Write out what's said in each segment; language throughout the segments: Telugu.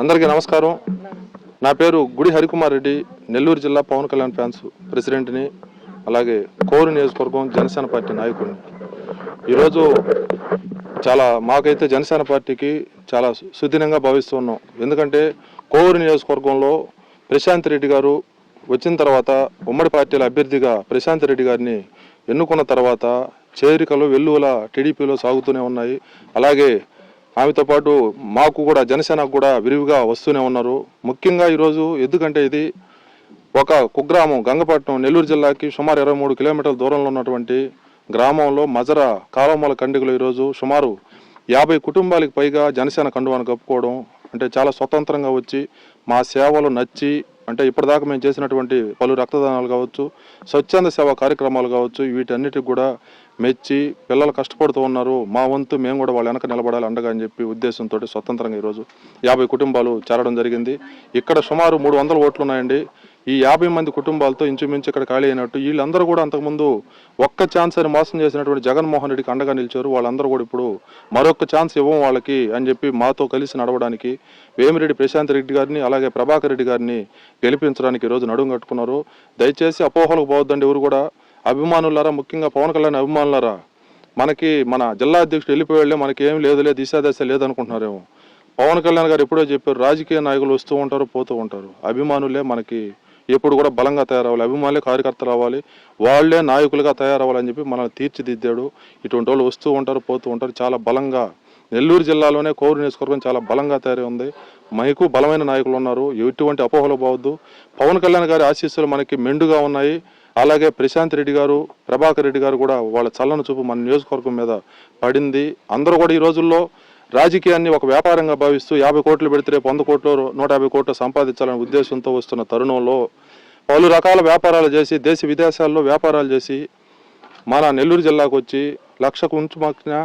అందరికీ నమస్కారం. నా పేరు గుడి హరికుమార్ రెడ్డి నెల్లూరు జిల్లా పవన్ కళ్యాణ్ ఫ్యాన్స్ ప్రెసిడెంట్ని అలాగే కోరు నియోజకవర్గం జనసేన పార్టీ నాయకుడిని. ఈరోజు చాలా మాకైతే జనసేన పార్టీకి చాలా సుదినంగా భావిస్తున్నాం ఎందుకంటే కోవూరు నియోజకవర్గంలో ప్రశాంత్ రెడ్డి గారు వచ్చిన తర్వాత ఉమ్మడి పార్టీల అభ్యర్థిగా ప్రశాంత్ రెడ్డి గారిని ఎన్నుకున్న తర్వాత చేరికలు వెల్లువల టీడీపీలో సాగుతూనే ఉన్నాయి. అలాగే ఆమెతో పాటు మాకు కూడా జనసేనకు కూడా విరివిగా వస్తూనే ఉన్నారు. ముఖ్యంగా ఈరోజు ఎందుకంటే ఇది ఒక కుగ్రామం గంగపట్నం నెల్లూరు జిల్లాకి సుమారు ఇరవై మూడు కిలోమీటర్ల దూరంలో ఉన్నటువంటి గ్రామంలో మజర కాలమూల కండిగలు ఈరోజు సుమారు యాభై కుటుంబాలకు పైగా జనసేన కండువాను కప్పుకోవడం అంటే చాలా స్వతంత్రంగా వచ్చి మా సేవలు నచ్చి అంటే ఇప్పటిదాకా మేము చేసినటువంటి పలు రక్తదానాలు కావచ్చు స్వచ్ఛంద సేవా కార్యక్రమాలు కావచ్చు వీటన్నిటికి కూడా మెచ్చి పిల్లలు కష్టపడుతూ ఉన్నారు. మా వంతు మేము కూడా వాళ్ళ వెనక నిలబడాలి అండగా అని చెప్పి ఉద్దేశంతో స్వతంత్రంగా ఈరోజు యాభై కుటుంబాలు చేరడం జరిగింది. ఇక్కడ సుమారు మూడు వందల ఓట్లు ఉన్నాయండి. ఈ యాభై మంది కుటుంబాలతో ఇంచుమించు ఇక్కడ ఖాళీ అయినట్టు వీళ్ళందరూ కూడా అంతకుముందు ఒక్క ఛాన్స్ అని మోసం చేసినటువంటి జగన్మోహన్ రెడ్డికి అండగా నిలిచారు. వాళ్ళందరూ కూడా ఇప్పుడు మరొక ఛాన్స్ ఇవ్వం వాళ్ళకి అని చెప్పి మాతో కలిసి నడవడానికి వేమిరెడ్డి ప్రశాంత్ రెడ్డి గారిని అలాగే ప్రభాకర్ రెడ్డి గారిని గెలిపించడానికి ఈరోజు నడుం కట్టుకున్నారు. దయచేసి అపోహలకు పోవద్దండి ఎవరు కూడా. అభిమానులారా ముఖ్యంగా పవన్ కళ్యాణ్ అభిమానులారా మనకి మన జిల్లా అధ్యక్షుడు వెళ్ళిపోయాళ్ళే మనకి ఏం లేదులే దిశాదశ లేదనుకుంటున్నారేమో. పవన్ కళ్యాణ్ గారు ఎప్పుడో చెప్పారు రాజకీయ నాయకులు వస్తూ ఉంటారు పోతూ ఉంటారు. అభిమానులే మనకి ఎప్పుడు కూడా బలంగా తయారవ్వాలి అభిమానులే కార్యకర్తలు అవ్వాలి వాళ్ళే నాయకులుగా తయారవ్వాలని చెప్పి మనల్ని తీర్చిదిద్దాడు. ఇటువంటి వాళ్ళు వస్తూ ఉంటారు పోతూ ఉంటారు చాలా బలంగా. నెల్లూరు జిల్లాలోనే కోరు నియోజకవర్గం చాలా బలంగా తయారై ఉంది. మనకు బలమైన నాయకులు ఉన్నారు ఎటువంటి అపోహలు పోవద్దు. పవన్ కళ్యాణ్ గారి ఆశీస్సులు మనకి మెండుగా ఉన్నాయి. అలాగే ప్రశాంత్ రెడ్డి గారు ప్రభాకర్ రెడ్డి గారు కూడా వాళ్ళ చల్లని చూపు మన నియోజకవర్గం మీద పడింది. అందరూ కూడా ఈ రోజుల్లో రాజకీయాన్ని ఒక వ్యాపారంగా భావిస్తూ యాభై కోట్లు పెడితే రేపు వంద కోట్లు నూట యాభై కోట్లు సంపాదించాలనే ఉద్దేశంతో వస్తున్న తరుణంలో పలు రకాల వ్యాపారాలు చేసి దేశ విదేశాల్లో వ్యాపారాలు చేసి మన నెల్లూరు జిల్లాకు వచ్చి లక్షకు ఉంచుమక్కిన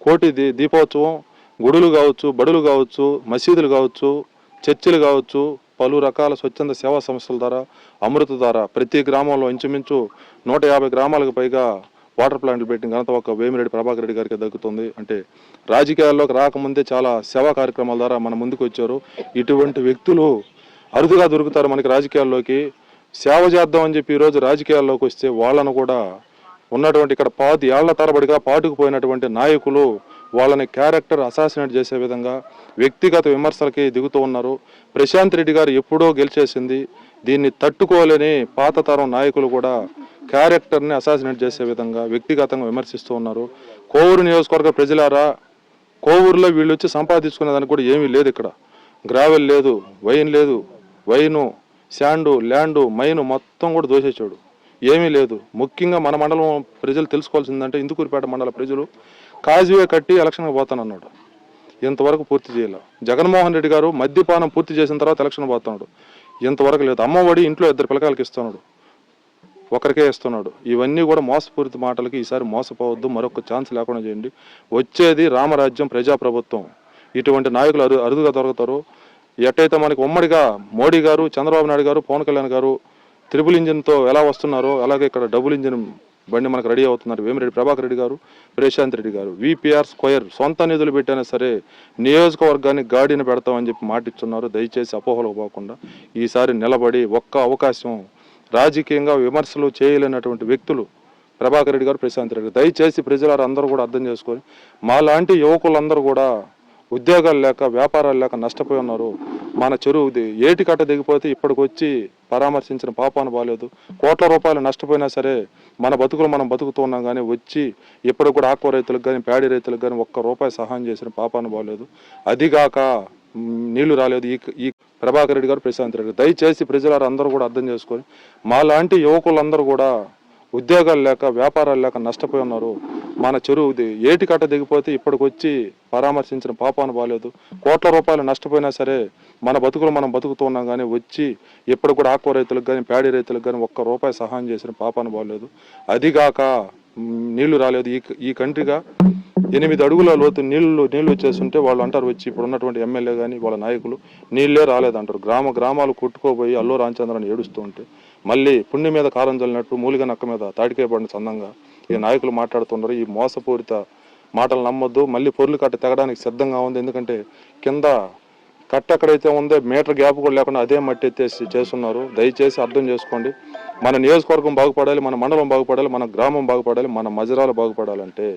కోటి దీ దీపోత్సవం గుడులు కావచ్చు బడులు కావచ్చు మసీదులు కావచ్చు చర్చిలు కావచ్చు పలు రకాల స్వచ్ఛంద సేవా సంస్థల ద్వారా అమృత ద్వారా ప్రతి గ్రామంలో ఇంచుమించు నూట యాభై గ్రామాలకు పైగా వాటర్ ప్లాంట్లు పెట్టిన ఘనత ఒక వేమిరెడ్డి ప్రభాకర్ రెడ్డి గారికి దక్కుతుంది. అంటే రాజకీయాల్లోకి రాకముందే చాలా సేవా కార్యక్రమాల ద్వారా మన ముందుకు వచ్చారు. ఇటువంటి వ్యక్తులు అరుదుగా దొరుకుతారు మనకి రాజకీయాల్లోకి. సేవ చేద్దాం అని చెప్పి ఈరోజు రాజకీయాల్లోకి వస్తే వాళ్ళను కూడా ఉన్నటువంటి ఇక్కడ పాతి ఏళ్ళ తరబడిగా పాటుకుపోయినటువంటి నాయకులు వాళ్ళని క్యారెక్టర్ అసాసినేట్ చేసే విధంగా వ్యక్తిగత విమర్శలకి దిగుతూ ఉన్నారు. ప్రశాంత్ రెడ్డి గారు ఎప్పుడో గెలిచేసింది. దీన్ని తట్టుకోలేని పాత తరం నాయకులు కూడా క్యారెక్టర్ని అసాసినేట్ చేసే విధంగా వ్యక్తిగతంగా విమర్శిస్తూ ఉన్నారు. కోవూరు నియోజకవర్గ ప్రజలారా కోవూరులో వీళ్ళు వచ్చి సంపాదించుకునే దానికి కూడా ఏమీ లేదు ఇక్కడ. గ్రావెల్ లేదు వైన్ లేదు వైను శాండు ల్యాండు మైను మొత్తం కూడా దోసేసాడు ఏమీ లేదు. ముఖ్యంగా మన మండలం ప్రజలు తెలుసుకోవాల్సిందంటే ఇందుకూరిపేట మండల ప్రజలు కాజువే కట్టి ఎలక్షన్కి పోతానన్నాడు. ఇంతవరకు పూర్తి చేయలే. జగన్మోహన్ రెడ్డి గారు మద్యపానం పూర్తి చేసిన తర్వాత ఎలక్షన్ పోతున్నాడు ఇంతవరకు లేదు. అమ్మఒడి ఇంట్లో ఇద్దరు పిల్లకాయలకి ఇస్తున్నాడు. ఒకరికే ఇస్తున్నాడు. ఇవన్నీ కూడా మోసపూరిత మాటలకి ఈసారి మోసపోవద్దు. మరొక ఛాన్స్ లేకుండా చేయండి. వచ్చేది రామరాజ్యం ప్రజాప్రభుత్వం. ఇటువంటి నాయకులు అరు అరుదుగా దొరుకుతారు. ఎట్టయితే మనకి ఉమ్మడిగా మోడీ గారు చంద్రబాబు నాయుడు గారు పవన్ కళ్యాణ్ గారు త్రిపుల్ ఇంజిన్తో ఎలా వస్తున్నారో అలాగే ఇక్కడ డబుల్ ఇంజిన్ బండి మనకు రెడీ అవుతున్నారు. వేమిరెడ్డి ప్రభాకర్ రెడ్డి గారు ప్రశాంత్ రెడ్డి గారు. విపిఆర్ స్క్వేర్ సొంత నిధులు పెట్టైనా సరే నియోజకవర్గాన్ని గాడిన పెడతామని చెప్పి మాటిస్తున్నారు దయచేసి అపోహలకు పోకుండా ఈసారి నిలబడి ఒక్క అవకాశం రాజకీయంగా విమర్శలు చేయలేనటువంటి వ్యక్తులు ప్రభాకర్ రెడ్డి గారు ప్రశాంత్ రెడ్డి గారు. దయచేసి ప్రజలారు అందరూ కూడా అర్థం చేసుకొని మాలాంటి యువకులందరూ కూడా ఉద్యోగాలు లేక వ్యాపారాలు లేక నష్టపోయి ఉన్నారు. మన చెరువు ఏటి కట్ట దిగిపోతే ఇప్పటికి వచ్చి పరామర్శించిన పాపాన బాలేదు. కోట్ల రూపాయలు నష్టపోయినా సరే మన బతుకులు మనం బతుకుతున్నాం కానీ వచ్చి ఇప్పటికి కూడా ఆక్వ రైతులకు కానీ ప్యాడీ రైతులకు కానీ ఒక్క రూపాయి సహాయం చేసిన పాపాన బాలేదు. అదిగాక నీళ్ళు రాలేదు. ఈ ఈ ప్రభాకర్ రెడ్డి గారు ప్రశాంత్ రెడ్డి దయచేసి ప్రజలారు అందరూ కూడా అర్థం చేసుకొని మాలాంటి యువకులందరూ కూడా ఉద్యోగాలు లేక వ్యాపారాలు లేక నష్టపోయి ఉన్నారు. మన చెరువు ఏటి కట్ట దిగిపోతే ఇప్పటికి వచ్చి పరామర్శించిన పాపాన బాలేదు. కోట్ల రూపాయలు నష్టపోయినా సరే మన బతుకులు మనం బతుకుతున్నాం కానీ వచ్చి ఎప్పుడు కూడా ఆక్వ రైతులకు కానీ ప్యాడీ రైతులకు కానీ ఒక్క రూపాయి సహాయం చేసిన పాపాన బాలేదు. అదిగాక నీళ్ళు రాలేదు. ఈ ఈ కంట్రీగా ఎనిమిది అడుగుల లోతు నీళ్ళు నీళ్ళు వచ్చేస్తుంటే వాళ్ళు అంటారు వచ్చి ఇప్పుడు ఉన్నటువంటి ఎమ్మెల్యే కానీ వాళ్ళ నాయకులు నీళ్ళే రాలేదంటారు. గ్రామ గ్రామాలు కొట్టుకోపోయి అల్లో రామచంద్రని ఏడుస్తూ ఉంటే మళ్ళీ పుణ్యం మీద కారం చల్లినట్టు మూలిగ నక్క మీద తాటికాయ పడిన చందంగా ఈ నాయకులు మాట్లాడుతున్నారు. ఈ మోసపూరిత మాటలు నమ్మొద్దు. మళ్ళీ పొర్లు కట్ట తెగడానికి సిద్ధంగా ఉంది. ఎందుకంటే కింద కట్ట ఎక్కడైతే ఉందో మీటర్ గ్యాప్ కూడా లేకుండా అదే మట్టి ఎత్తేసి చేస్తున్నారు. దయచేసి అర్థం చేసుకోండి. మన నియోజకవర్గం బాగుపడాలి మన మండలం బాగుపడాలి మన గ్రామం బాగుపడాలి మన మజరాలు బాగుపడాలంటే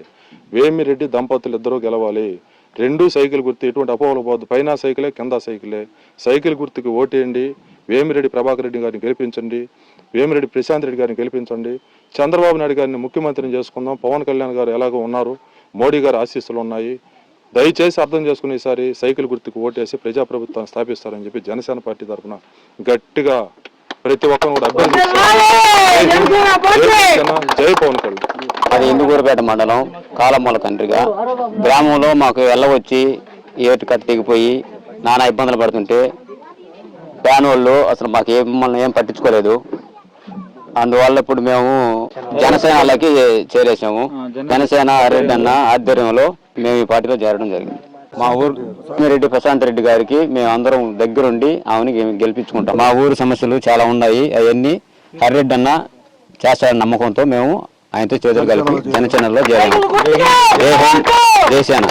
వేమిరెడ్డి దంపతులు ఇద్దరూ గెలవాలి. రెండు సైకిల్ గుర్తు. ఎటువంటి అపోహలు పోవద్దు. పైన సైకిలే కింద సైకిలే. సైకిల్ గుర్తుకి ఓటేయండి. వేమిరెడ్డి ప్రభాకర్ రెడ్డి గారిని గెలిపించండి వేమిరెడ్డి ప్రశాంత్ రెడ్డి గారిని గెలిపించండి. చంద్రబాబు నాయుడు గారిని ముఖ్యమంత్రిని చేసుకుందాం. పవన్ కళ్యాణ్ గారు ఎలాగో ఉన్నారు మోడీ గారి ఆశీస్సులు ఉన్నాయి. దయచేసి అర్థం చేసుకుని ఈసారి సైకిల్ గుర్తుకు ఓటేసి ప్రజాప్రభుత్వాన్ని స్థాపిస్తారని చెప్పి జనసేన పార్టీ తరఫున గట్టిగా ప్రతి ఒక్కరు కూడా జై పవన్ కళ్యాణ్. అది ఇందుకూరుపేట మండలం కాలమ్మల కండ్రిగా. గ్రామంలో మాకు వెళ్ళవచ్చి ఏటు కట్ట దిగిపోయి నానా ఇబ్బందులు పడుతుంటే ఫ్యాన్ వాళ్ళు అసలు మాకు ఏం మమ్మల్ని ఏం పట్టించుకోలేదు. అందువల్ల ఇప్పుడు మేము జనసేనలకి చేరేసాము. జనసేన రెడ్డి అన్న ఆధ్వర్యంలో మేము ఈ పార్టీలో చేరడం జరిగింది. మా ఊరు రెడ్డి ప్రశాంత్ రెడ్డి గారికి మేము అందరం దగ్గరుండి ఆమెని గెలిపించుకుంటాం. మా ఊరు సమస్యలు చాలా ఉన్నాయి. అవన్నీ హరిరెడ్డి అన్న చేస్తాడన్న నమ్మకంతో మేము ఆయనతో చేతులు కలిపి జనసేనలో చేరాము. జై హింద్, జై సేన.